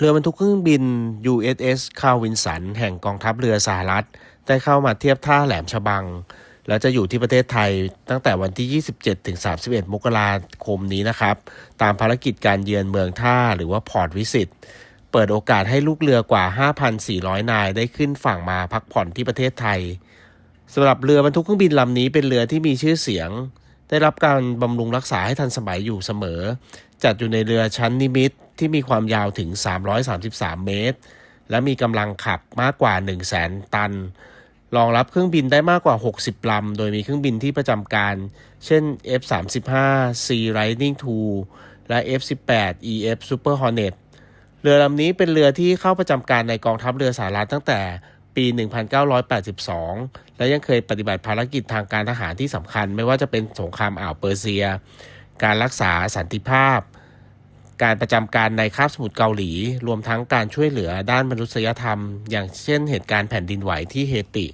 เรือบรรทุกเครื่องบิน USS คาวินสัน แห่งกองทัพเรือสหรัฐ ได้เข้ามาเทียบท่าแหลมฉบัง และจะอยู่ที่ประเทศไทยตั้งแต่วันที่ 27ถึง31 มกราคมนี้นะครับ ตามภารกิจการเยือนเมืองท่าหรือว่าพอร์ตวิสิตเปิดโอกาสให้ลูกเรือกว่า 5,400 นายได้ขึ้นฝั่งมาพักผ่อนที่ประเทศไทยสำหรับเรือบรรทุกเครื่องบินลำนี้เป็นเรือที่มีชื่อเสียง ได้รับการบำรุงรักษาให้ทันสมัยอยู่เสมอ จัดอยู่ในเรือชั้นนิมิต ที่มีความยาวถึง 333 เมตร และมีกำลังขับมากกว่า 1 0 0 0 0แสนตัน รองรับเครื่องบินได้มากกว่า 60 ลำ โดยมีเครื่องบินที่ประจำการ เช่น F-35 C Lightning II และ F-18 EF Super Hornet เรือลำนี้เป็นเรือที่เข้าประจำการในกองทัพเรือสหรัฐตั้งแต่ปี 1982 และยังเคยปฏิบัติภารกิจทางการทหารที่สำคัญ ไม่ว่าจะเป็นสงครามอ่าวเปอร์เซีย การรักษาสันติภาพ การประจำการในคาบสมุทรเกาหลี รวมทั้งการช่วยเหลือด้านมนุษยธรรม อย่างเช่นเหตุการณ์แผ่นดินไหวที่เฮติ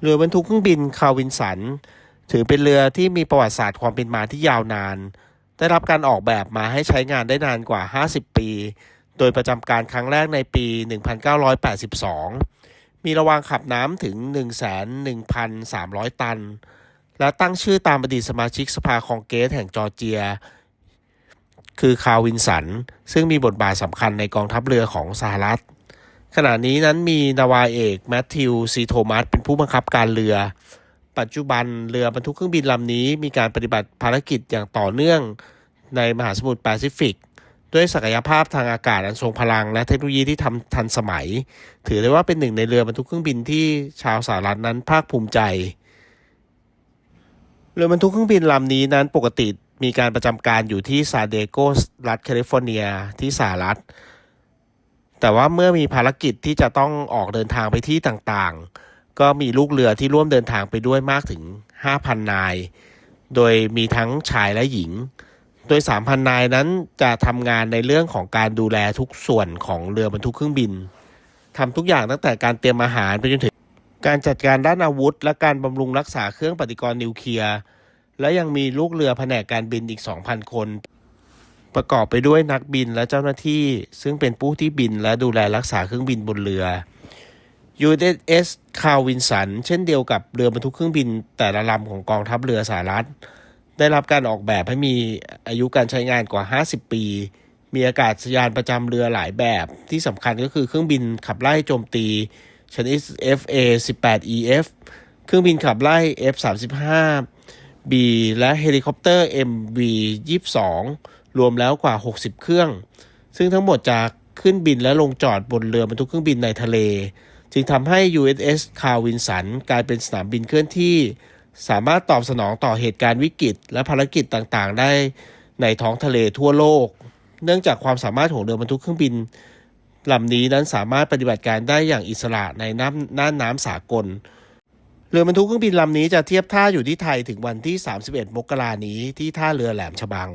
เรือบรรทุกเครื่องบินคาวินสัน ถือเป็นเรือที่มีประวัติศาสตร์ความเป็นมาที่ยาวนาน ได้รับการออกแบบมาให้ใช้งานได้นานกว่า 50 ปี โดยประจำการครั้งแรกในปี 1982 มีระวางขับน้ำถึง 1,1,300 ตัน และตั้งชื่อตามอดีตสมาชิกสภาคองเกสแห่งจอร์เจีย คือคาวินสัน ซึ่งมีบทบาทสำคัญในกองทัพเรือของสหรัฐ ขณะนี้นั้นมีนาวาเอกแมทธิวซีโทมัสเป็นผู้บังคับการเรือ ปัจจุบันเรือบรรทุกเครื่องบินลำนี้ มีการปฏิบัติภารกิจอย่างต่อเนื่องในมหาสมุทรแปซิฟิก ด้วยศักยภาพทางอากาศอันทรงพลัง และเทคโนโลยีที่ทำทันสมัย ถือได้ว่าเป็นหนึ่งในเรือบรรทุกเครื่องบินที่ชาวสหรัฐนั้นภาคภูมิใจ เรือบรรทุกเครื่องบินลำนี้นั้นปกติ มีการประจำการอยู่ที่ซาเดโกรัฐแคลิฟอร์เนียที่สหรัฐ แต่ว่าเมื่อมีภารกิจที่จะต้องออกเดินทางไปที่ต่างๆ ก็มีลูกเรือที่ร่วมเดินทางไปด้วยมากถึง 5,000 นาย โดยมีทั้งชายและหญิง โดย 3,000 นายนั้นจะทำงานในเรื่องของการดูแลทุกส่วนของเรือบรรทุกเครื่องบินทำทุกอย่างตั้งแต่การเตรียมอาหารไปจนถึงการจัดการด้านอาวุธ และการบำรุงรักษาเครื่องปฏิกรณ์นิวเคลียร์ และยังมีลูกเรือแผนกการบินอีก 2,000 คน ประกอบไปด้วยนักบินและเจ้าหน้าที่ ซึ่งเป็นผู้ที่บินและดูแลรักษาเครื่องบินบนเรือ USS คาวินสัน เช่นเดียวกับเรือบรรทุกเครื่องบินแต่ละลำของกองทัพเรือสหรัฐ ได้รับการออกแบบให้มีอายุการใช้งานกว่า 50 ปี มีอากาศยานประจำเรือหลายแบบ ที่สำคัญก็คือเครื่องบินขับไล่โจมตีชนิด FA 18 EF เครื่องบินขับไล่ F 35 B และเฮลิคอปเตอร์ MV 22 รวมแล้วกว่า 60 เครื่อง ซึ่งทั้งหมดจะขึ้นบินและลงจอดบนเรือบรรทุกเครื่องบินในทะเล จึงทำให้ USS คาวินสันกลายเป็นสนามบินเคลื่อนที่ สามารถตอบสนองต่อเหตุการณ์วิกฤต และภารกิจต่างๆ ได้ในท้องทะเลทั่วโลก เนื่องจากความสามารถของเรือบรรทุกเครื่องบินลำนี้นั้นสามารถปฏิบัติการได้อย่างอิสระในน้ำน่านน้ำสากล เรือบรรทุกเครื่องบินลำนี้จะเทียบท่าอยู่ที่ไทยถึงวันที่ 31 มกรานี้ที่ท่าเรือแหลมฉบัง